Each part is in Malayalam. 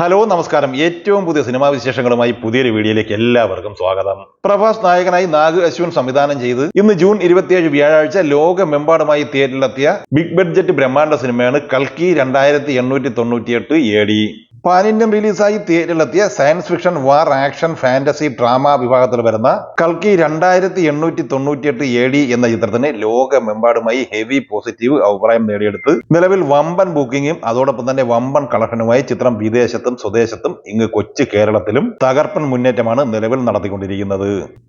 ഹലോ നമസ്കാരം. ഏറ്റവും പുതിയ സിനിമാ വിശേഷങ്ങളുമായി പുതിയൊരു വീഡിയോയിലേക്ക് എല്ലാവർക്കും സ്വാഗതം. പ്രഭാസ് നായകനായി നാഗ് അശ്വിൻ സംവിധാനം ചെയ്ത് ഇന്ന് ജൂൺ ഇരുപത്തിയേഴ് വ്യാഴാഴ്ച ലോകമെമ്പാടുമായി തിയേറ്ററിലെത്തിയ ബിഗ് ബഡ്ജറ്റ് ബ്രഹ്മാണ്ഡ സിനിമയാണ് കൽക്കി രണ്ടായിരത്തി എണ്ണൂറ്റി തൊണ്ണൂറ്റിയെട്ട് എ ഡി ഇന്ത്യൻ റിലീസായി തിയേറ്ററിലെത്തിയ science fiction war action fantasy drama വിഭാഗത്തിൽ വരുന്ന കൽക്കി രണ്ടായിരത്തി എണ്ണൂറ്റി തൊണ്ണൂറ്റിയെട്ട് എ ഡി എന്ന ചിത്രത്തിന് ലോകമെമ്പാടുമായി ഹെവി പോസിറ്റീവ് അഭിപ്രായം നേടിയെടുത്ത് നിലവിൽ വമ്പൻ ബുക്കിങ്ങും അതോടൊപ്പം തന്നെ വമ്പൻ കളക്ഷനുമായി ചിത്രം വിദേശത്തും സ്വദേശത്തും ഇങ്ങ് കൊച്ചു കേരളത്തിലും തകർപ്പൻ മുന്നേറ്റമാണ് നിലവിൽ നടത്തിക്കൊണ്ടിരിക്കുന്നത്.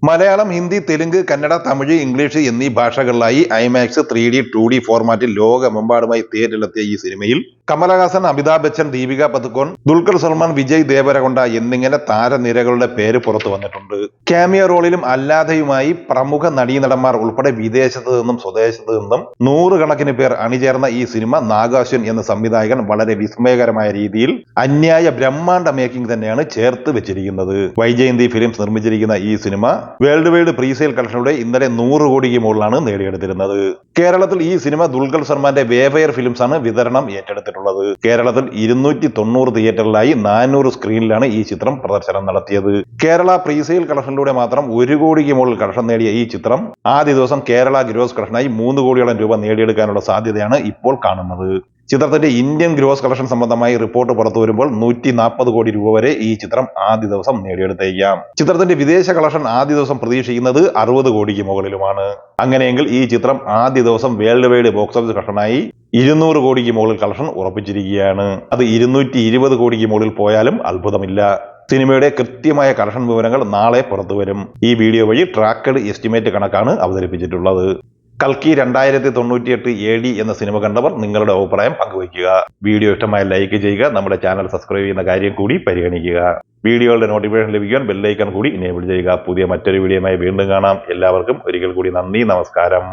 മലയാളം ഹിന്ദി തെലുങ്ക് കന്നഡ തമിഴ് ഇംഗ്ലീഷ് എന്നീ ഭാഷകളിലായി IMAX three D two D ഫോർമാറ്റിൽ ലോകമെമ്പാടുമായി തിയേറ്ററിലെത്തിയ ഈ സിനിമയിൽ കമലഹാസൻ അമിതാഭ് ബച്ചൻ ദീപിക പതുക്കോൺ ദുൽഖർ സൽമാൻ വിജയ് ദേവരകൊണ്ട എന്നിങ്ങനെ താരനിരകളുടെ പേര് പുറത്തു വന്നിട്ടുണ്ട്. ക്യാമിയ റോളിലും അല്ലാതെയുമായി പ്രമുഖ നടീനടന്മാർ ഉൾപ്പെടെ വിദേശത്ത് നിന്നും സ്വദേശത്ത് നിന്നും നൂറുകണക്കിന് പേർ അണിചേർന്ന ഈ സിനിമ നാഗാശ്വൻ എന്ന സംവിധായകൻ വളരെ വിസ്മയകരമായ രീതിയിൽ അന്യായ ബ്രഹ്മാണ്ഡ മേക്കിംഗ് തന്നെയാണ് ചേർത്ത് വെച്ചിരിക്കുന്നത്. വൈജയന്തി ഫിലിംസ് നിർമ്മിച്ചിരിക്കുന്ന ഈ സിനിമ വേൾഡ് വൈഡ് പ്രീസെയിൽ കളക്ഷനോടെ ഇന്നലെ നൂറ് കോടിക്ക് മുകളിലാണ് നേടിയെടുത്തിരുന്നത്. കേരളത്തിൽ ഈ സിനിമ ദുൽഖർ സൽമാന്റെ വേവയർ ഫിലിംസ് ആണ് വിതരണം ഏറ്റെടുത്തിട്ടുള്ളത്. കേരളത്തിൽ ഇരുന്നൂറ്റി തൊണ്ണൂറ് തിയേറ്ററിലായി നാനൂറ് സ്ക്രീനിലാണ് ഈ ചിത്രം പ്രദർശനം നടത്തിയത്. കേരള പ്രീസെയിൽ കളക്ഷനിലൂടെ മാത്രം ഒരു കോടിക്ക് മുകളിൽ കളക്ഷൻ നേടിയ ഈ ചിത്രം ആദ്യ ദിവസം കേരള ഗ്രോസ് കളക്ഷനായി മൂന്ന് കോടിയോളം രൂപ നേടിയെടുക്കാനുള്ള സാധ്യതയാണ് ഇപ്പോൾ കാണുന്നത്. ചിത്രത്തിന്റെ ഇന്ത്യൻ ഗ്രോസ് കളക്ഷൻ സംബന്ധമായി റിപ്പോർട്ട് പുറത്തു വരുമ്പോൾ നൂറ്റി നാൽപ്പത് കോടി രൂപ വരെ ഈ ചിത്രം ആദ്യ ദിവസം നേടിയെടുത്തേക്കാം. ചിത്രത്തിന്റെ വിദേശ കളക്ഷൻ ആദ്യ ദിവസം പ്രതീക്ഷിക്കുന്നത് അറുപത് കോടിക്ക് മുകളിലുമാണ്. അങ്ങനെയെങ്കിൽ ഈ ചിത്രം ആദ്യ ദിവസം വേൾഡ് വൈഡ് ബോക്സ് ഓഫീസ് കളക്ഷനായി ഇരുന്നൂറ് കോടിക്ക് മുകളിൽ കളക്ഷൻ ഉറപ്പിച്ചിരിക്കുകയാണ്. അത് ഇരുന്നൂറ്റി ഇരുപത് കോടിക്ക് മുകളിൽ പോയാലും അത്ഭുതമില്ല. സിനിമയുടെ കൃത്യമായ കളക്ഷൻ വിവരങ്ങൾ നാളെ പുറത്തുവരും ഈ വീഡിയോ വഴി ട്രാക്കഡ് എസ്റ്റിമേറ്റ് കണക്കാണ് അവതരിപ്പിച്ചിട്ടുള്ളത്. കൽക്കി രണ്ടായിരത്തി തൊണ്ണൂറ്റി എട്ട് എ ഡി എന്ന സിനിമ കണ്ടവർ നിങ്ങളുടെ അഭിപ്രായം പങ്കുവയ്ക്കുക. വീഡിയോ ഇഷ്ടമായ ലൈക്ക് ചെയ്യുക നമ്മുടെ ചാനൽ സബ്സ്ക്രൈബ് ചെയ്യുന്ന കാര്യം കൂടി പരിഗണിക്കുക. വീഡിയോകളുടെ നോട്ടിഫിക്കേഷൻ ലഭിക്കാൻ ബെല്ലൈക്കൺ കൂടി ഇനേബിൾ ചെയ്യുക. പുതിയ മറ്റൊരു വീഡിയോയുമായി വീണ്ടും കാണാം. എല്ലാവർക്കും ഒരിക്കൽ കൂടി നന്ദി നമസ്കാരം.